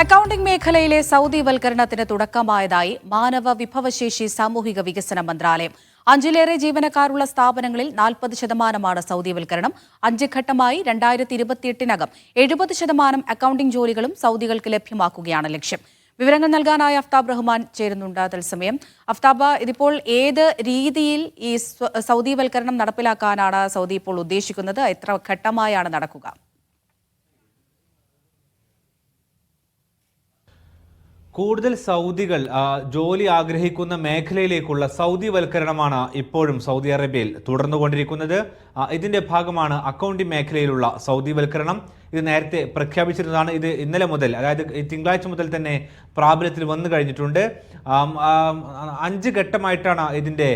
Accounting മേഖലയിലെ സൗദിവൽക്കരണത്തിന് തുടക്കമായതായി മാനവ വിഭവശേഷി സാമൂഹിക വികസന മന്ത്രാലയം. അഞ്ചിലേറെ ജീവനക്കാരുള്ള സ്ഥാപനങ്ങളിൽ നാൽപ്പത് ശതമാനമാണ് സൗദിവൽക്കരണം. അഞ്ച് ഘട്ടമായി രണ്ടായിരത്തി ഇരുപത്തിയെട്ടിനകം എഴുപത് ശതമാനം അക്കൌണ്ടിംഗ് ജോലികളും സൗദികൾക്ക് ലഭ്യമാക്കുകയാണ് ലക്ഷ്യം. വിവരങ്ങൾ നൽകാനായി അഫ്താബ് റഹ്മാൻ ചേരുന്നുണ്ട്. തത്സമയം അഫ്താബ ഇതിപ്പോൾ ഏത് രീതിയിൽ ഈ സൗദി സൗദിവൽക്കരണം നടപ്പിലാക്കാനാണ് സൗദി ഇപ്പോൾ ഉദ്ദേശിക്കുന്നത്? എത്ര ഘട്ടമായാണ് നടക്കുക? കൂടുതൽ സൗദികൾ ജോലി ആഗ്രഹിക്കുന്ന മേഖലയിലേക്കുള്ള സൗദി വൽക്കരണമാണ് ഇപ്പോഴും സൗദി അറേബ്യയിൽ തുടർന്നുകൊണ്ടിരിക്കുന്നത്. ഇതിന്റെ ഭാഗമാണ് അക്കൗണ്ടിംഗ് മേഖലയിലുള്ള സൗദിവൽക്കരണം. ഇത് നേരത്തെ പ്രഖ്യാപിച്ചിരുന്നതാണ് ഇത് ഇന്നലെ മുതൽ. അതായത് തിങ്കളാഴ്ച മുതൽ തന്നെ പ്രാബല്യത്തിൽ വന്നു കഴിഞ്ഞിട്ടുണ്ട്. അഞ്ച് ഘട്ടമായിട്ടാണ് ഇതിന്റെ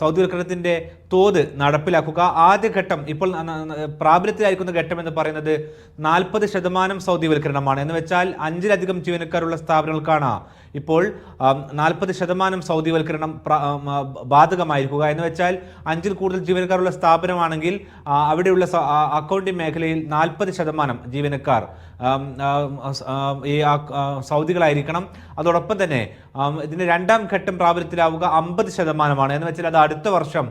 സൗദിവൽക്കരണത്തിന്റെ തോത് നടപ്പിലാക്കുക. ആദ്യ ഘട്ടം ഇപ്പോൾ പ്രാബല്യത്തിലായിരിക്കുന്ന ഘട്ടം എന്ന് പറയുന്നത് നാൽപ്പത് ശതമാനം സൗദിവൽക്കരണമാണ് എന്ന് വെച്ചാൽ അഞ്ചിലധികം ജീവനക്കാരുള്ള സ്ഥാപനങ്ങൾക്കാണ് ഇപ്പോൾ നാൽപ്പത് ശതമാനം സൗദിവൽക്കരണം ബാധകമായിരിക്കുക. എന്ന് വെച്ചാൽ അഞ്ചിൽ കൂടുതൽ ജീവനക്കാരുള്ള സ്ഥാപനമാണെങ്കിൽ അവിടെയുള്ള അക്കൗണ്ടിംഗ് അക്കൗണ്ടിംഗ് മേഖലയിൽ നാൽപ്പത് ശതമാനം ജീവനക്കാർ ഈ സൗദികളായിരിക്കണം. അതോടൊപ്പം തന്നെ ആം, ഇതിന്റെ രണ്ടാം ഘട്ടം പ്രാബല്യത്തിലാവുക അമ്പത് ശതമാനമാണ്. എന്ന് വെച്ചാൽ അത് അടുത്ത വർഷം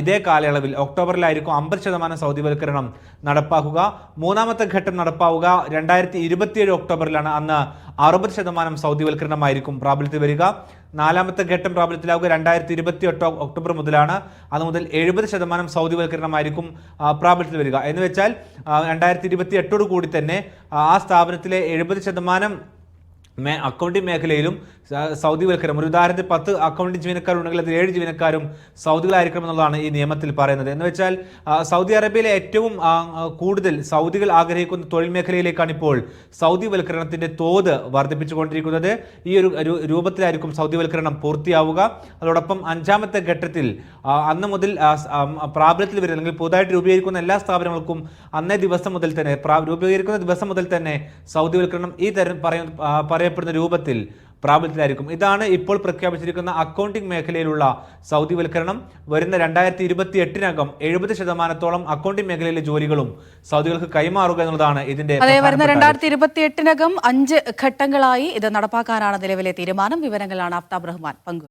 ഇതേ കാലയളവിൽ ഒക്ടോബറിലായിരിക്കും അമ്പത് ശതമാനം സൗദിവൽക്കരണം നടപ്പാക്കുക. മൂന്നാമത്തെ ഘട്ടം നടപ്പാവുക രണ്ടായിരത്തി ഇരുപത്തിയേഴ് ഒക്ടോബറിലാണ്. അന്ന് അറുപത് ശതമാനം സൗദിവൽക്കരണമായിരിക്കും പ്രാബല്യത്തിൽ വരിക. നാലാമത്തെ ഘട്ടം പ്രാബല്യത്തിലാവുക രണ്ടായിരത്തി ഇരുപത്തി എട്ട് ഒക്ടോബർ മുതലാണ്. അത് മുതൽ എഴുപത് ശതമാനം സൗദിവൽക്കരണമായിരിക്കും പ്രാബല്യത്തിൽ വരിക. എന്ന് വെച്ചാൽ രണ്ടായിരത്തി ഇരുപത്തി എട്ടോട് കൂടി തന്നെ ആ സ്ഥാപനത്തിലെ എഴുപത് ശതമാനം മേ അക്കൗണ്ടിംഗ് മേഖലയിലും സൗദി സൗദിവൽക്കരണം ഒരു ഉദാഹരണത്തിൽ പത്ത് അക്കൗണ്ടിംഗ് ജീവനക്കാരുണ്ടെങ്കിൽ അതിൽ ഏഴ് ജീവനക്കാരും സൗദികളായിരിക്കണം എന്നുള്ളതാണ് ഈ നിയമത്തിൽ പറയുന്നത്. എന്ന് വെച്ചാൽ സൗദി അറേബ്യയിലെ ഏറ്റവും കൂടുതൽ സൗദികൾ ആഗ്രഹിക്കുന്ന തൊഴിൽ മേഖലയിലേക്കാണ് ഇപ്പോൾ സൗദി വൽക്കരണത്തിന്റെ തോത് വർദ്ധിപ്പിച്ചുകൊണ്ടിരിക്കുന്നത്. ഈ ഒരു രൂപത്തിലായിരിക്കും സൗദി സൗദിവൽക്കരണം പൂർത്തിയാവുക. അതോടൊപ്പം അഞ്ചാമത്തെ ഘട്ടത്തിൽ അന്ന് മുതൽ പ്രാബല്യത്തിൽ വരുന്ന അല്ലെങ്കിൽ പുതുതായിട്ട് രൂപീകരിക്കുന്ന എല്ലാ സ്ഥാപനങ്ങൾക്കും അന്നേ ദിവസം മുതൽ തന്നെ രൂപീകരിക്കുന്ന ദിവസം മുതൽ തന്നെ സൗദി സൗദിവൽക്കരണം ഈ തരം പറയ- ആ, പറയപ്പെടുന്ന രൂപത്തിൽ പ്രാബല്യത്തിലായിരിക്കും. ഇതാണ് ഇപ്പോൾ പ്രഖ്യാപിച്ചിരിക്കുന്ന അക്കൗണ്ടിംഗ് മേഖലയിലുള്ള സൗദിവൽക്കരണം. വരുന്ന രണ്ടായിരത്തി ഇരുപത്തി എട്ടിനകം എഴുപത് ശതമാനത്തോളം അക്കൗണ്ടിംഗ് മേഖലയിലെ ജോലികളും സൗദികൾക്ക് കൈമാറുക എന്നുള്ളതാണ് ഇതിന്റെ വരുന്ന രണ്ടായിരത്തി ഇരുപത്തി എട്ടിനകം അഞ്ച് ഘട്ടങ്ങളായി ഇത് നടപ്പാക്കാനാണ് നിലവിലെ തീരുമാനം. വിവരങ്ങളാണ് അഫ്താബ് റഹ്മാൻ പങ്കു